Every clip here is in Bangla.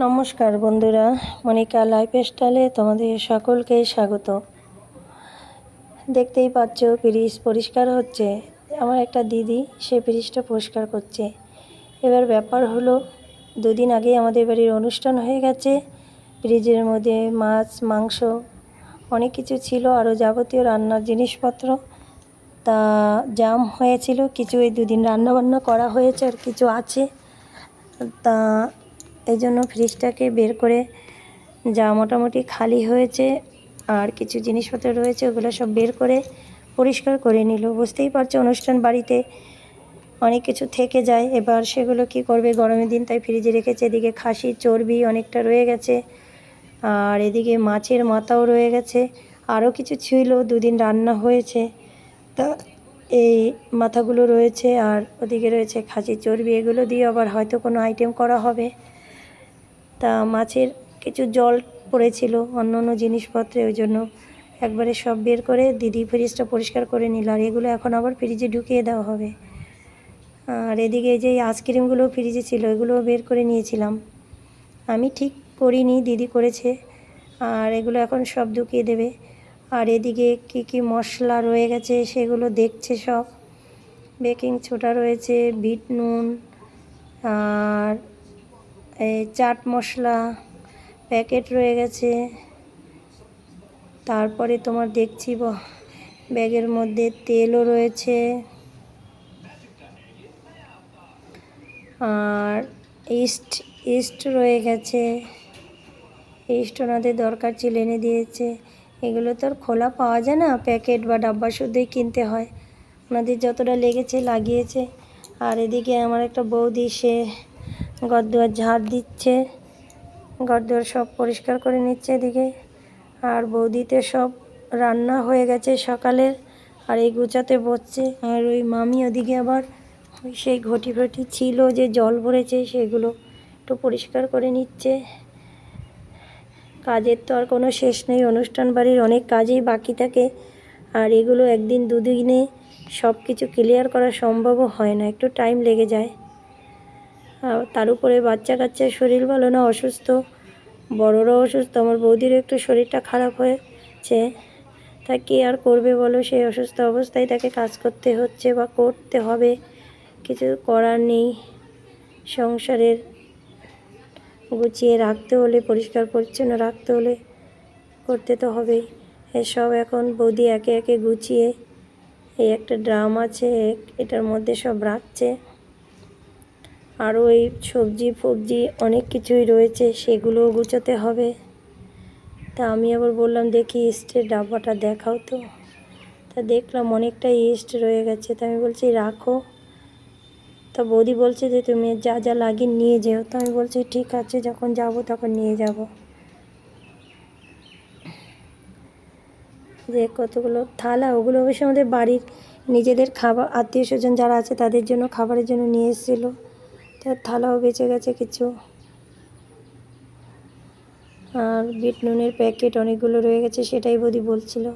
নমস্কার বন্ধুরা, মনিকা লাইফ স্টাইলে তোমাদের সকলকে স্বাগত। দেখতেই পাচ্ছ ফ্রিজ পরিষ্কার হচ্ছে। আমার একটা দিদি, সে ফ্রিজটা পরিষ্কার করছে। এবার ব্যাপার হলো, দুদিন আগে আমাদের বাড়ির অনুষ্ঠান হয়ে গেছে। ফ্রিজের মধ্যে মাছ, মাংস, অনেক কিছু ছিল, আরও যাবতীয় রান্নার জিনিসপত্র। তা জাম হয়েছিল, কিছু এই দুদিন রান্নাবান্না করা হয়েছে আর কিছু আছে। তা এই জন্য ফ্রিজটাকে বের করে যা মোটামুটি খালি হয়েছে। আর কিছু জিনিসপত্র রয়েছে, ওগুলো সব বের করে পরিষ্কার করে নিল। বুঝতেই পারছ, অনুষ্ঠান বাড়িতে অনেক কিছু থেকে যায়। এবার সেগুলো কি করবে? গরমের দিন তাই ফ্রিজে রেখেছে। এদিকে খাসির চর্বি অনেকটা রয়ে গেছে। আর এদিকে মাছের মাথাও রয়ে গেছে। আরও কিছু ছিল, দুদিন রান্না হয়েছে। তা এই মাথাগুলো রয়েছে, আর ওদিকে রয়েছে খাসির চর্বি। এগুলো দিয়ে আবার হয়তো কোনো আইটেম করা হবে। তা মাছের কিছু জল পড়েছিল অন্য অন্য জিনিসপত্রে, ওই জন্য একবারে সব বের করে দিদি ফ্রিজটা পরিষ্কার করে নিল, আর এগুলো এখন আবার ফ্রিজে ঢুকিয়ে দেওয়া হবে। আর এদিকে যে আইসক্রিমগুলো ফ্রিজে ছিল এগুলো বের করে নিয়েছিলাম। আমি ঠিক করিনি, দিদি করেছে, আর এগুলো এখন সব ঢুকিয়ে দেবে। আর এদিকে কি কি মশলা রয়ে গেছে, সেগুলো দেখছে সব। বেকিং ছোটা রয়েছে, বিট নুন, আর এই চাট মশলা প্যাকেট রয়ে গেছে। তারপরে তোমার দেখছি ব্যাগের মধ্যে তেলও রয়েছে। আর ইস্ট ইস্ট রয়ে গেছে। ইস্ট ওনাদের দরকার ছিল, এনে দিয়েছে। এগুলো তো আর খোলা পাওয়া যায় না, প্যাকেট বা ডাব্বা শুদ্ধই কিনতে হয়। ওনাদের যতটা লেগেছে, লাগিয়েছে। আর এদিকে আমার একটা বৌদি, সে ঘরদুয়ার ঝাড় দিচ্ছে। ঘরদুয়ার সব পরিষ্কার করে নিচ্ছে এদিকে। আর বৌদিতে সব রান্না হয়ে গেছে সকালের। আর এই গুছাতে বসছে। আর ওই মামি ওদিকে আবার ওই সেই ঘটি ফটি ছিল যে জল ভরেছে সেগুলো একটু পরিষ্কার করে নিচ্ছে। কাজের তো আর কোনো শেষ নেই, অনুষ্ঠান বাড়ির অনেক কাজই বাকি থাকে। আর এগুলো একদিন দুদিনে সব কিছু ক্লিয়ার করা সম্ভবও হয় না, একটু টাইম লেগে যায়। তার উপরে বাচ্চা কাচ্চার শরীর ভালো না, অসুস্থ। বড়রাও অসুস্থ, আমার বৌদিরও একটু শরীরটা খারাপ হয়েছে। তা কে আর করবে বলো, সেই অসুস্থ অবস্থায় তাকে কাজ করতে হচ্ছে বা করতে হবে। কিছু করার নেই। সংসারের গুছিয়ে রাখতে হলে, পরিষ্কার পরিচ্ছন্ন রাখতে হলে করতে তো হবেই। এসব এখন বৌদি একে একে গুছিয়ে, এই একটা ড্রাম আছে এটার মধ্যে সব রাখছে। আরও এই সবজি ফবজি অনেক কিছুই রয়েছে, সেগুলোও গুছোতে হবে। তা আমি আবার বললাম, দেখি ইস্টের ডাব্বাটা দেখাও তো। তা দেখলাম অনেকটা ইস্ট রয়ে গেছে। তা আমি বলছি, রাখো। তা বৌদি বলছে যে, তুমি যা যা লাগিয়ে নিয়ে যেও। তো আমি বলছি, ঠিক আছে, যখন যাব তখন নিয়ে যাব। যে কতগুলো থালা, ওগুলো অবশ্যই আমাদের বাড়ির নিজেদের খাবার, আত্মীয় স্বজন যারা আছে তাদের জন্য খাবারের জন্য নিয়ে এসেছিল। তার থালাও বেঁচে গেছে কিছু। আর বিট নুনের প্যাকেট অনেকগুলো রয়ে গেছে, সেটাই বৌদি বলছিল।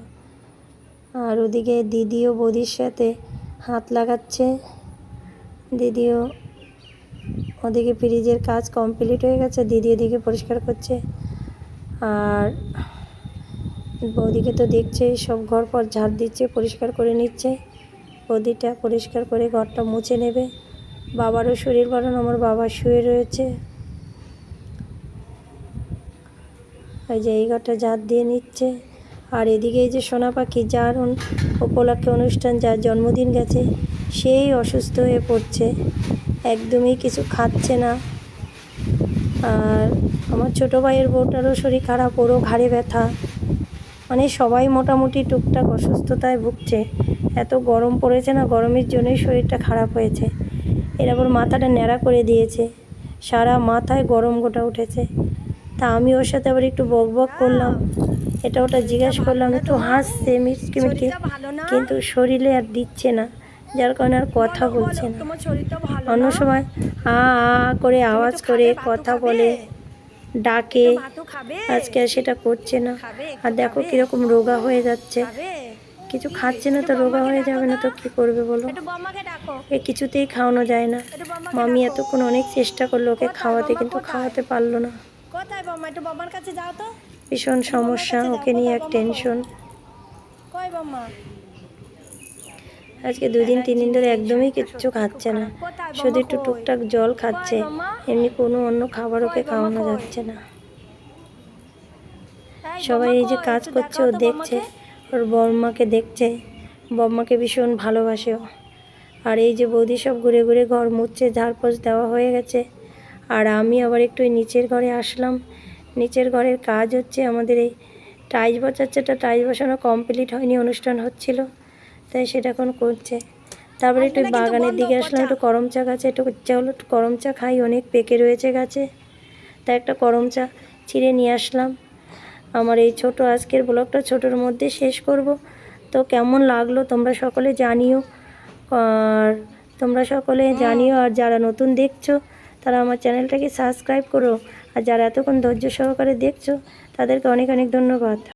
আর ওদিকে দিদিও বৌদির সাথে হাত লাগাচ্ছে। দিদিও ওদিকে ফ্রিজের কাজ কমপ্লিট হয়ে গেছে, দিদি ওদিকে পরিষ্কার করছে। আর বৌদিকে তো দেখছে, সব ঘর পর ঝাড় দিচ্ছে, পরিষ্কার করে নিচ্ছে। বৌদিটা পরিষ্কার করে ঘরটা মুছে নেবে। বাবারও শরীর ভালো না আমার বাবা শুয়ে রয়েছে। এই ঘরটা ঝাড় দিয়ে নিচ্ছে। আর এদিকে এই যে সোনা পাখি, যার উপলক্ষে অনুষ্ঠান, যার জন্মদিন গেছে, সেই অসুস্থ হয়ে পড়ছে। একদমই কিছু খাচ্ছে না। আর আমার ছোটো ভাইয়ের বউটারও শরীর খারাপ, ওরও ঘাড়ে ব্যথা। মানে সবাই মোটামুটি টুকটাক অসুস্থতায় ভুগছে। এত গরম পড়েছে না, গরমের জন্যই শরীরটা খারাপ হয়েছে। এর আবার মাথাটা ন্যাড়া করে দিয়েছে। সারা মাথায় গরম গোটা উঠেছে। তা আমি ওর সাথে আবার একটু বক বক করলাম। এটা ওটা জিজ্ঞেস করলাম একটু হাসছে মিটকি মিটকি কিন্তু শরীরে আর দিচ্ছে না। যার কারণে আর কথা বলছে না। অন্য সময় আ আ করে আওয়াজ করে কথা বলে ডাকে। আজকে আর সেটা করছে না। আর দেখো কীরকম রোগা হয়ে যাচ্ছে। কিছু খাচ্ছে না তো রোগা হয়ে যাবে না তো কি করবে বলো? এ কিছুতেই খাওয়ানো যায় না। মামি। এতক্ষণ অনেক চেষ্টা করল ওকে খাওয়াতে কিন্তু খাওয়াতে পারল না। কোথায় বাবা একটু বাবার কাছে যাও তো। ভীষণ সমস্যা ওকে নিয়ে এক টেনশন কই? বাবা? আজকে দুদিন তিন দিন ধরে একদমই কিচ্ছু খাচ্ছে না। শুধু একটু টুকটাক জল খাচ্ছে। এমনি কোনো অন্য খাবার ওকে খাওয়ানো যাচ্ছে না। সবাই এই যে কাজ করছে ও দেখছে। ওর বর্মাকে দেখছে। বর্মাকে ভীষণ ভালোবাসে ও। আর এই যে বৌদি সব ঘুরে ঘুরে ঘর মুছছে ঝাড়পোছ দেওয়া হয়ে গেছে। আর আমি আবার একটু নিচের ঘরে আসলাম। নিচের ঘরের কাজ হচ্ছে আমাদের এই টাইজ বসাচ্ছে একটা টাইজ বসানো কমপ্লিট হয়নি অনুষ্ঠান হচ্ছিল তাই সেটা এখন করছে। তারপরে একটু বাগানের দিকে আসলাম একটু করম চা গাছে একটু ইচ্ছা হলো একটু করম চা খাই অনেক পেকে রয়েছে গাছে। তাই একটা করম চা ছিঁড়ে নিয়ে আসলাম। আমার এই ছোট আজকের ব্লগটা ছোটোর মধ্যে শেষ করব। তো কেমন লাগল তোমরা সকলে জানিও। আর তোমরা সকলে জানিও আর যারা নতুন দেখছ তারা আমার চ্যানেলটাকে সাবস্ক্রাইব করো। আর যারা এতক্ষণ ধৈর্য সহকারে দেখছ তাদেরকে অনেক অনেক ধন্যবাদ।